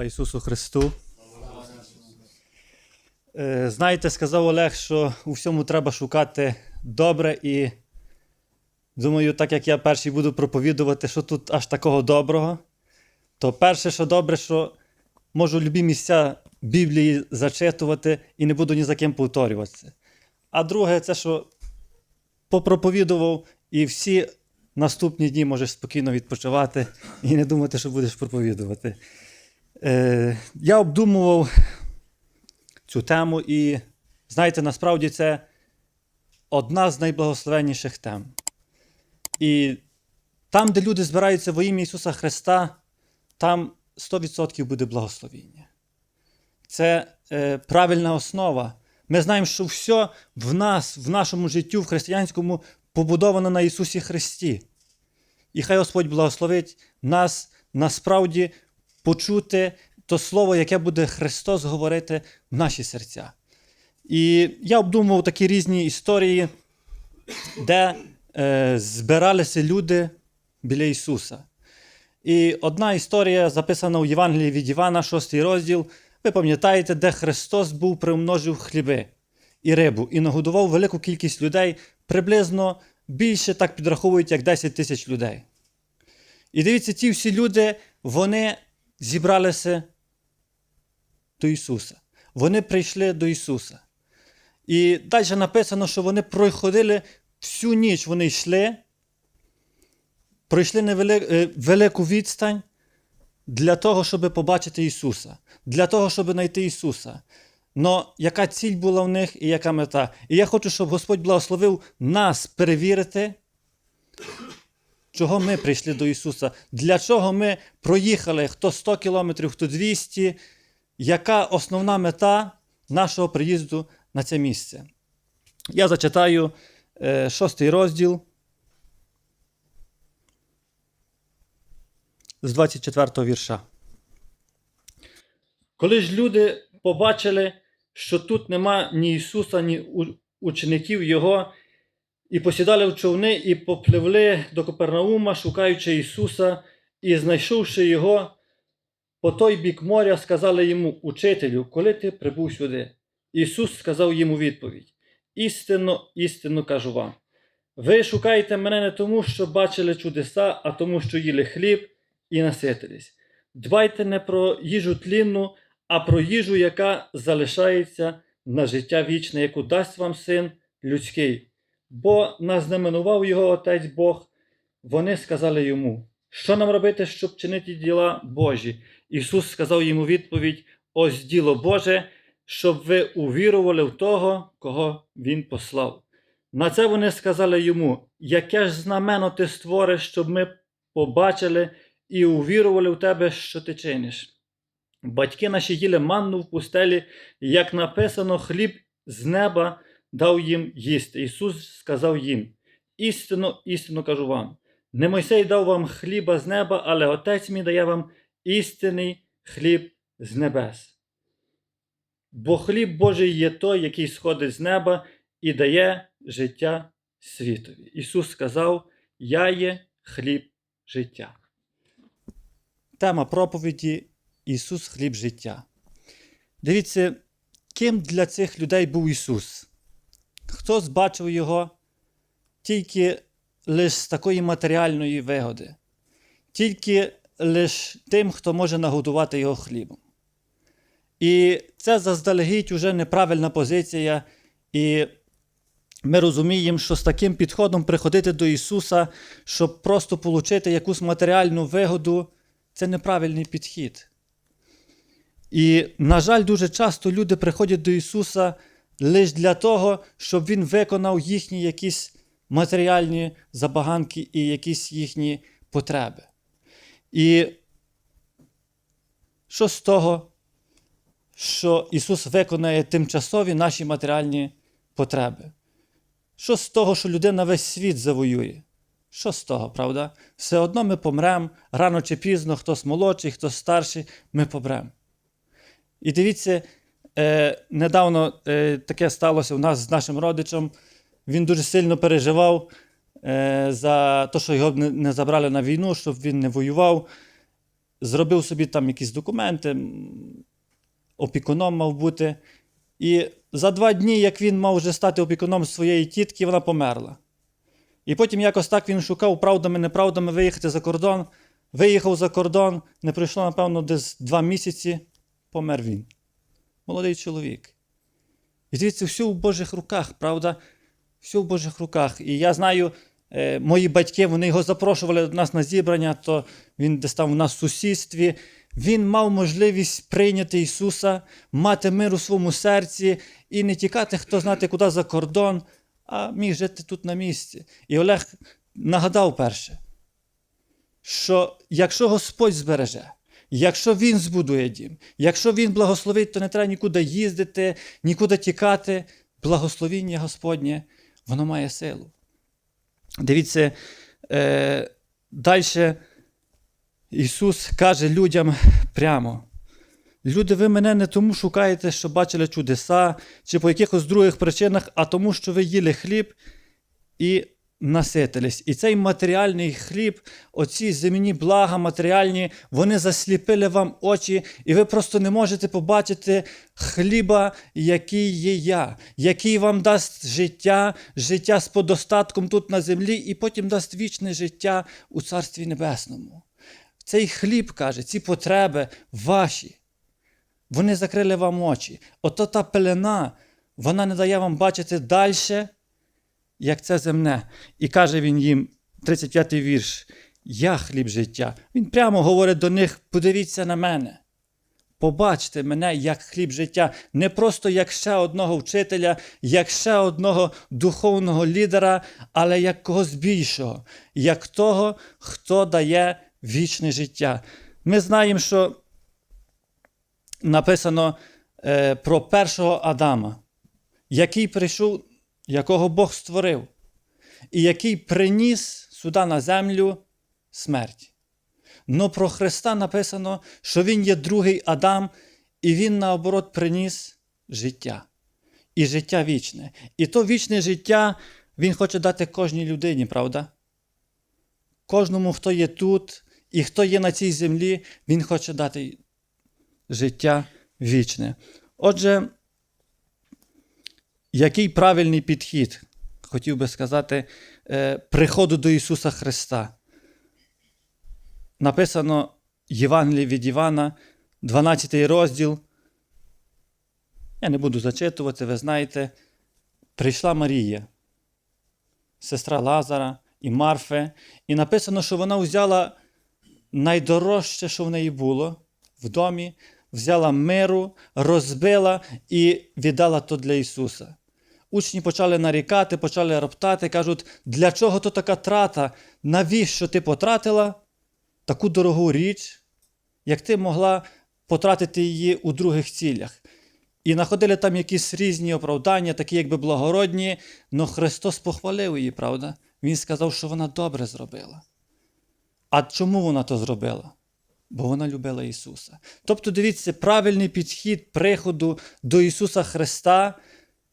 Слава Ісусу Христу. Е, Знаєте, сказав Олег, що у всьому треба шукати добре, і думаю, так як я перший буду проповідувати, що тут аж такого доброго, то перше, що добре, що можу любі місця Біблії зачитувати і не буду ні за ким повторюватися. А друге, це що попроповідував, і всі наступні дні можеш спокійно відпочивати і не думати, що будеш проповідувати. Е, я обдумував цю тему, і знаєте, насправді це одна з найблагословенніших тем. І там, де люди збираються во ім'я Ісуса Христа, там 100% буде благословіння. Це е, правильна основа. Ми знаємо, що все в нас, в нашому життю, в християнському, побудовано на Ісусі Христі. І хай Господь благословить нас насправді почути то слово, яке буде Христос говорити в наші серця. І я обдумував такі різні історії, де е, збиралися люди біля Ісуса. І одна історія записана у Євангелії від Івана, 6 розділ. Ви пам'ятаєте, де Христос був примножив хліби і рибу і нагодував велику кількість людей, приблизно більше так підраховують, як 10 тисяч людей. І дивіться, ті всі люди, вони зібралися до Ісуса. Вони прийшли до Ісуса. І далі написано, що вони проходили всю ніч, вони йшли, пройшли е, велику відстань для того, щоб побачити Ісуса, для того, щоб знайти Ісуса. Но яка ціль була в них і яка мета? І я хочу, щоб Господь благословив нас перевірити, чого ми прийшли до Ісуса, для чого ми проїхали, хто 100 кілометрів, хто 200, яка основна мета нашого приїзду на це місце. Я зачитаю е, шостий розділ з 24 вірша. Коли ж люди побачили, що тут нема ні Ісуса, ні учеників Його, і посідали в човни, і попливли до Копернаума, шукаючи Ісуса, і знайшовши Його, по той бік моря сказали йому, Учителю, коли ти прибув сюди? Ісус сказав йому відповідь: Істинно, істинно кажу вам. Ви шукаєте мене не тому, що бачили чудеса, а тому, що їли хліб і наситились. Дбайте не про їжу тлінну, а про їжу, яка залишається на життя вічне, яку дасть вам син людський. Бо назнаменував його Отець Бог. Вони сказали йому, що нам робити, щоб чинити діла Божі. Ісус сказав йому відповідь: ось діло Боже, щоб ви увірували в того, кого Він послав. На це вони сказали йому, яке ж знамено ти створиш, щоб ми побачили і увірували в тебе, що ти чиниш. Батьки наші їли манну в пустелі, як написано, хліб з неба дав їм їсти. Ісус сказав їм: істинно, істинно кажу вам. Не Мойсей дав вам хліба з неба, але Отець мій дає вам істинний хліб з небес. Бо хліб Божий є той, який сходить з неба і дає життя світові. Ісус сказав: Я є хліб життя. Тема проповіді Ісус хліб життя. Дивіться, ким для цих людей був Ісус? Хто збачив Його тільки лише з такої матеріальної вигоди, тільки лише тим, хто може нагодувати його хлібом. І це заздалегідь уже неправильна позиція, і ми розуміємо, що з таким підходом приходити до Ісуса, щоб просто отримати якусь матеріальну вигоду, це неправильний підхід. І, на жаль, дуже часто люди приходять до Ісуса лише для того, щоб Він виконав їхні якісь матеріальні забаганки і якісь їхні потреби. І що з того, що Ісус виконає тимчасові наші матеріальні потреби? Що з того, що людина весь світ завоює? Що з того, правда? Все одно ми помремо рано чи пізно, хтось молодший, хтось старший, ми помремо. І дивіться, е, недавно е, таке сталося у нас з нашим родичем. Він дуже сильно переживав е, за те, що його не, не забрали на війну, щоб він не воював. зробив собі там якісь документи, опікуном мав бути. І за два дні, як він мав вже стати опікуном своєї тітки, вона померла. І потім якось так він шукав правдами, неправдами виїхати за кордон. Виїхав за кордон, не пройшло, напевно, десь два місяці, помер він. Молодий чоловік. І дивіться, все в Божих руках, правда? Все в Божих руках. І я знаю, е, мої батьки вони його запрошували до нас на зібрання, то він десь там у нас в сусідстві. Він мав можливість прийняти Ісуса, мати мир у своєму серці і не тікати, хто знати, куди за кордон, а міг жити тут на місці. І Олег нагадав перше, що якщо Господь збереже, якщо Він збудує дім, якщо Він благословить, то не треба нікуди їздити, нікуди тікати. Благословіння Господнє, воно має силу. Дивіться, е, далі Ісус каже людям прямо. Люди, ви мене не тому шукаєте, що бачили чудеса, чи по якихось других причинах, а тому, що ви їли хліб і наситились. І цей матеріальний хліб, оці земні блага матеріальні, вони засліпили вам очі, і ви просто не можете побачити хліба, який є я, який вам дасть життя, життя з подостатком тут на землі, і потім дасть вічне життя у Царстві Небесному. Цей хліб каже, ці потреби ваші. Вони закрили вам очі. Ото та пелена, вона не дає вам бачити далі, як це земне. І каже він їм, 35-й вірш: Я хліб життя. Він прямо говорить до них: подивіться на мене. Побачте мене як хліб життя, не просто як ще одного вчителя, як ще одного духовного лідера, але як когось більшого, як того, хто дає вічне життя. Ми знаємо, що написано е, про першого Адама, який прийшов, якого Бог створив, і який приніс сюди на землю смерть. Но про Христа написано, що Він є другий Адам, і Він, наоборот, приніс життя. І життя вічне. І то вічне життя Він хоче дати кожній людині, правда? Кожному, хто є тут і хто є на цій землі, Він хоче дати життя вічне. Отже, який правильний підхід, хотів би сказати, е, приходу до Ісуса Христа? Написано Євангеліє від Івана, 12 розділ. Я не буду зачитувати, ви знаєте, прийшла Марія, сестра Лазара і Марфе, і написано, що вона взяла найдорожче, що в неї було в домі, взяла миру, розбила і віддала то для Ісуса. Учні почали нарікати, почали роптати, кажуть, для чого то така трата? Навіщо ти потратила таку дорогу річ, як ти могла потратити її у других цілях? І знаходили там якісь різні оправдання, такі якби благородні, але Христос похвалив її, правда? Він сказав, що вона добре зробила. А чому вона то зробила? Бо вона любила Ісуса. Тобто, дивіться, правильний підхід приходу до Ісуса Христа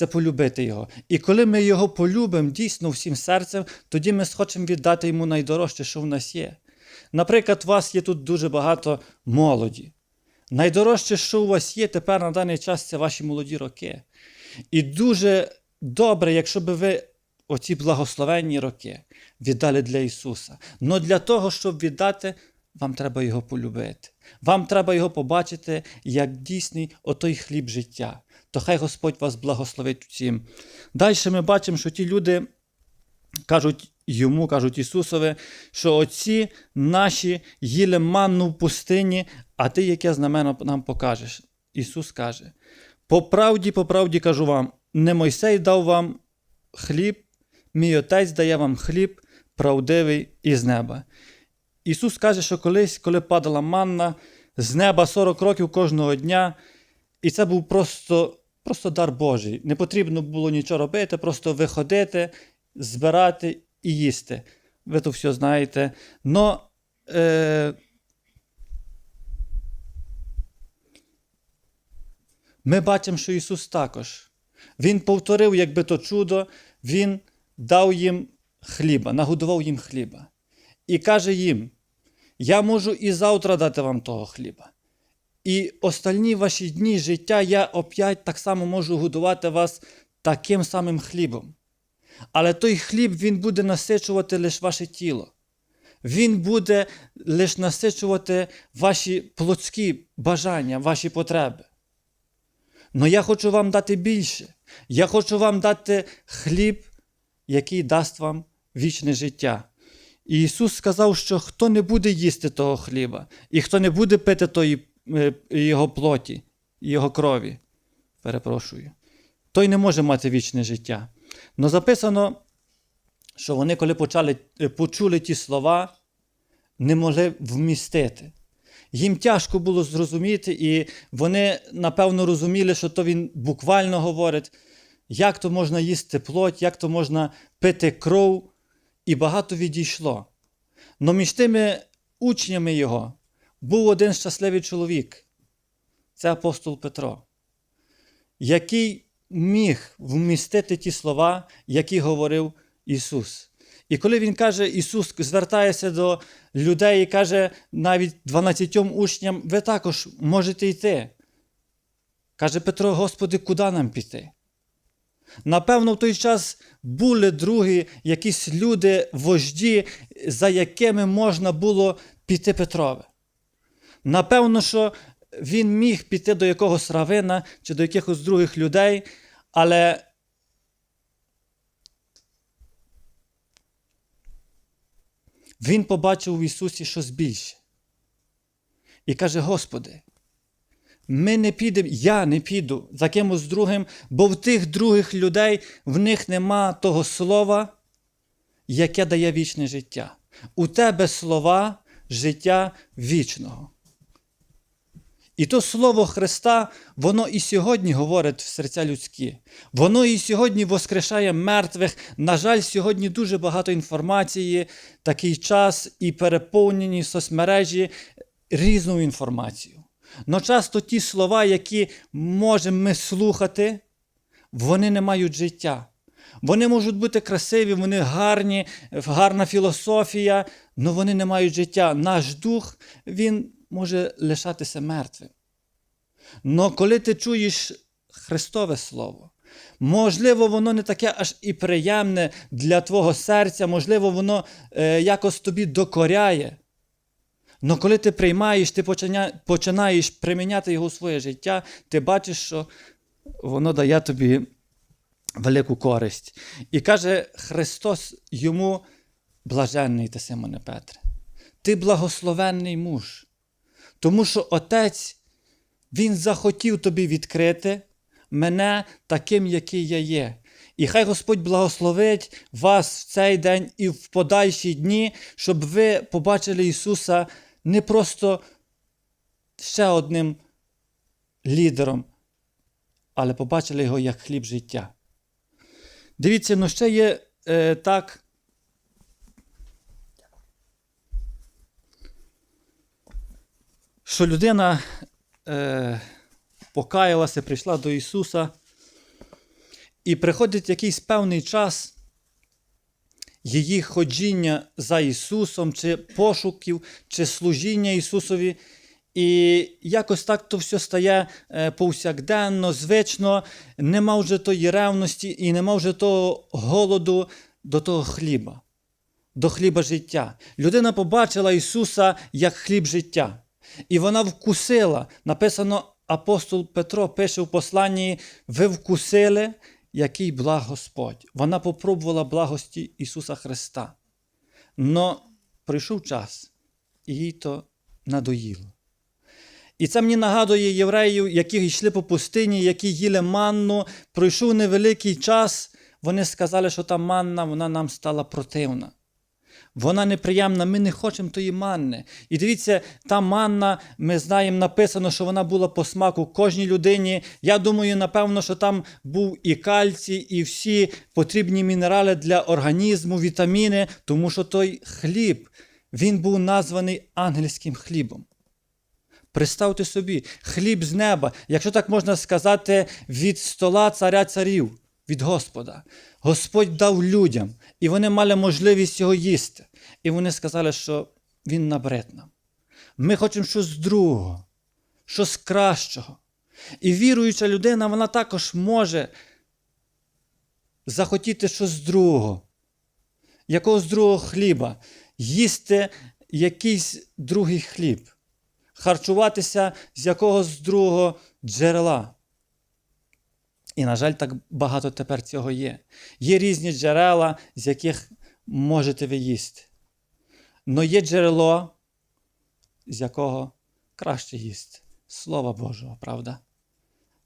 це полюбити Його. І коли ми Його полюбимо дійсно всім серцем, тоді ми схочемо віддати Йому найдорожче, що в нас є. Наприклад, у вас є тут дуже багато молоді. Найдорожче, що у вас є тепер на даний час, це ваші молоді роки. І дуже добре, якщо би ви оці благословенні роки віддали для Ісуса. Но для того, щоб віддати, вам треба його полюбити. Вам треба його побачити як дійсний отой хліб життя. То хай Господь вас благословить всім. Далі ми бачимо, що ті люди кажуть йому, кажуть Ісусові, що оці наші їли манну в пустині, а ти яке знамено нам покажеш. Ісус каже: по правді, по правді кажу вам, не Мойсей дав вам хліб, мій Отець дає вам хліб правдивий із неба. Ісус каже, що колись, коли падала манна з неба 40 років кожного дня, і це був просто, просто дар Божий. Не потрібно було нічого робити, просто виходити, збирати і їсти. Ви то все знаєте. Но е, ми бачимо, що Ісус також. Він повторив, якби то чудо, Він дав їм хліба, нагодував їм хліба. І каже їм: Я можу і завтра дати вам того хліба. І остальні ваші дні життя я опять так само можу годувати вас таким самим хлібом. Але той хліб він буде насичувати лише ваше тіло. Він буде лише насичувати ваші плотські бажання, ваші потреби. Но я хочу вам дати більше. Я хочу вам дати хліб, який дасть вам вічне життя. І Ісус сказав, що хто не буде їсти того хліба, і хто не буде пити тої, його плоті, його крові, перепрошую, той не може мати вічне життя. Но записано, що вони, коли почали, е, почули ті слова, не могли вмістити. Їм тяжко було зрозуміти, і вони, напевно, розуміли, що то він буквально говорить, як то можна їсти плоть, як то можна пити кров, і багато відійшло. Но між тими учнями його був один щасливий чоловік, це апостол Петро, який міг вмістити ті слова, які говорив Ісус. І коли він каже, Ісус звертається до людей і каже навіть 12 учням, ви також можете йти. Каже Петро, Господи, куди нам піти? Напевно, в той час були другі якісь люди, вожді, за якими можна було піти Петрове. Напевно, що він міг піти до якогось равина чи до якихось других людей, але він побачив в Ісусі щось більше. І каже: Господи, ми не підемо, я не піду за кимось другим, бо в тих других людей в них нема того слова, яке дає вічне життя. У тебе слова життя вічного. І то слово Христа, воно і сьогодні говорить в серця людські. Воно і сьогодні воскрешає мертвих. На жаль, сьогодні дуже багато інформації, такий час і переповнені соцмережі різною інформацією. Но часто ті слова, які можемо ми слухати, вони не мають життя. Вони можуть бути красиві, вони гарні, гарна філософія, але вони не мають життя. Наш дух, він може лишатися мертвим. Но коли ти чуєш Христове Слово, можливо, воно не таке аж і приємне для твого серця, можливо, воно е, якось тобі докоряє. Но коли ти приймаєш, ти починя, починаєш приміняти його у своє життя, ти бачиш, що воно дає тобі велику користь. І каже Христос йому, блаженний ти Симоне Петре, ти благословенний муж, тому що Отець, Він захотів тобі відкрити мене таким, який я є. І хай Господь благословить вас в цей день і в подальші дні, щоб ви побачили Ісуса не просто ще одним лідером, але побачили його як хліб життя. Дивіться, ну ще є е, так. Що людина е, покаялася, прийшла до Ісуса, і приходить якийсь певний час її ходіння за Ісусом, чи пошуків, чи служіння Ісусові. І якось так то все стає е, повсякденно, звично, нема вже тої ревності і нема вже того голоду до того хліба, до хліба життя. Людина побачила Ісуса як хліб життя. І вона вкусила. Написано, апостол Петро пише в посланні: ви вкусили, який благ Господь. Вона попробувала благості Ісуса Христа. Но прийшов час, і їй то надоїло. І це мені нагадує євреїв, які йшли по пустині, які їли манну. Пройшов невеликий час, вони сказали, що та манна вона нам стала противна. Вона неприємна, ми не хочемо тої манни. І дивіться, та манна, ми знаємо, написано, що вона була по смаку кожній людині. Я думаю, напевно, що там був і кальцій, і всі потрібні мінерали для організму, вітаміни, тому що той хліб, він був названий ангельським хлібом. Представте собі, хліб з неба, якщо так можна сказати, від стола царя царів, від Господа. Господь дав людям, і вони мали можливість його їсти. І вони сказали, що він набрид нам. Ми хочемо щось другого, щось кращого. І віруюча людина, вона також може захотіти щось другого, якогось другого хліба, їсти якийсь другий хліб, харчуватися з якогось другого джерела. І, на жаль, так багато тепер цього є. Є різні джерела, з яких можете ви їсти. Но є джерело, з якого краще їсти. Слова Божого, правда?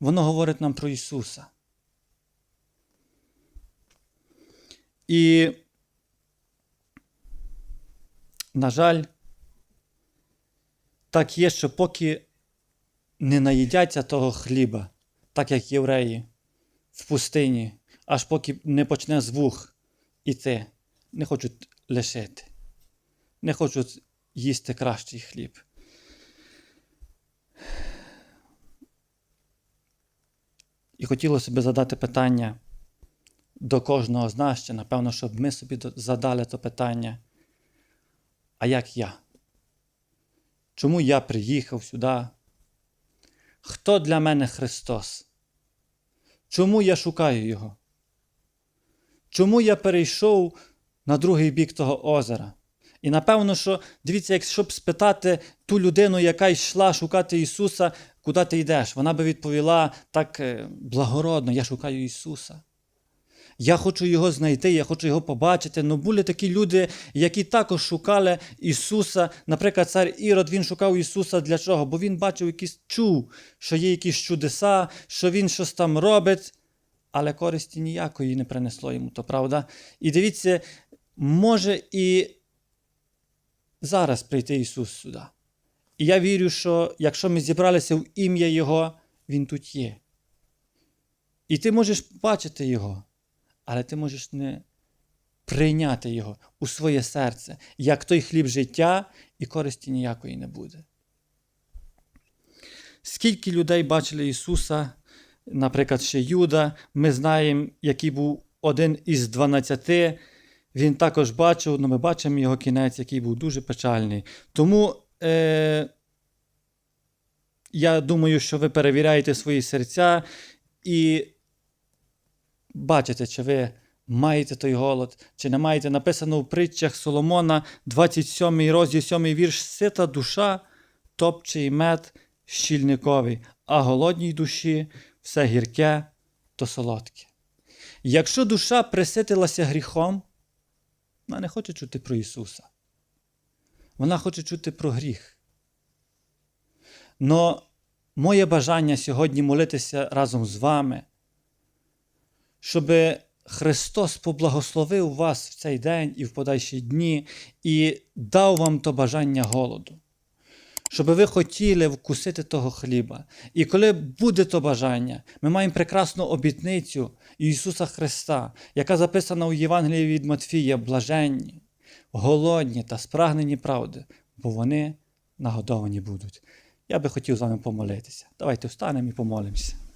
Воно говорить нам про Ісуса. І, на жаль, так є, що поки не наїдяться того хліба, так як євреї в пустині, аж поки не почне з вух іти, не хочуть лишити, не хочуть їсти кращий хліб. І хотілося б задати питання до кожного з нас ще, напевно, щоб ми собі задали то питання. А як я? Чому я приїхав сюди? Хто для мене Христос? Чому я шукаю Його? Чому я перейшов на другий бік того озера? І напевно, що дивіться, якщо б спитати ту людину, яка йшла шукати Ісуса, куди ти йдеш, вона би відповіла так е, благородно: Я шукаю Ісуса. Я хочу його знайти, я хочу його побачити. Ну були такі люди, які також шукали Ісуса. Наприклад, цар Ірод він шукав Ісуса для чого? Бо він бачив якісь чув, що є якісь чудеса, що він щось там робить, але користі ніякої не принесло йому, то правда. І дивіться, може і зараз прийти Ісус сюди. І я вірю, що якщо ми зібралися в ім'я Його, Він тут є. І ти можеш бачити Його, але ти можеш не прийняти Його у своє серце, як той хліб життя, і користі ніякої не буде. Скільки людей бачили Ісуса, наприклад, ще Юда, ми знаємо, який був один із дванадцяти. Він також бачив, але ми бачимо його кінець, який був дуже печальний. Тому е, я думаю, що ви перевіряєте свої серця і бачите, чи ви маєте той голод, чи не маєте. Написано в притчах Соломона, 27 розділ, 7 вірш, сита душа, топче і мед щільниковий, а голодній душі все гірке то солодке. Якщо душа приситилася гріхом, вона не хоче чути про Ісуса. Вона хоче чути про гріх. Но моє бажання сьогодні молитися разом з вами, щоб Христос поблагословив вас в цей день і в подальші дні і дав вам то бажання голоду. Щоб ви хотіли вкусити того хліба. І коли буде то бажання, ми маємо прекрасну обітницю Ісуса Христа, яка записана у Євангелії від Матфія, блаженні, голодні та спрагнені правди, бо вони нагодовані будуть. Я би хотів з вами помолитися. Давайте встанемо і помолимося.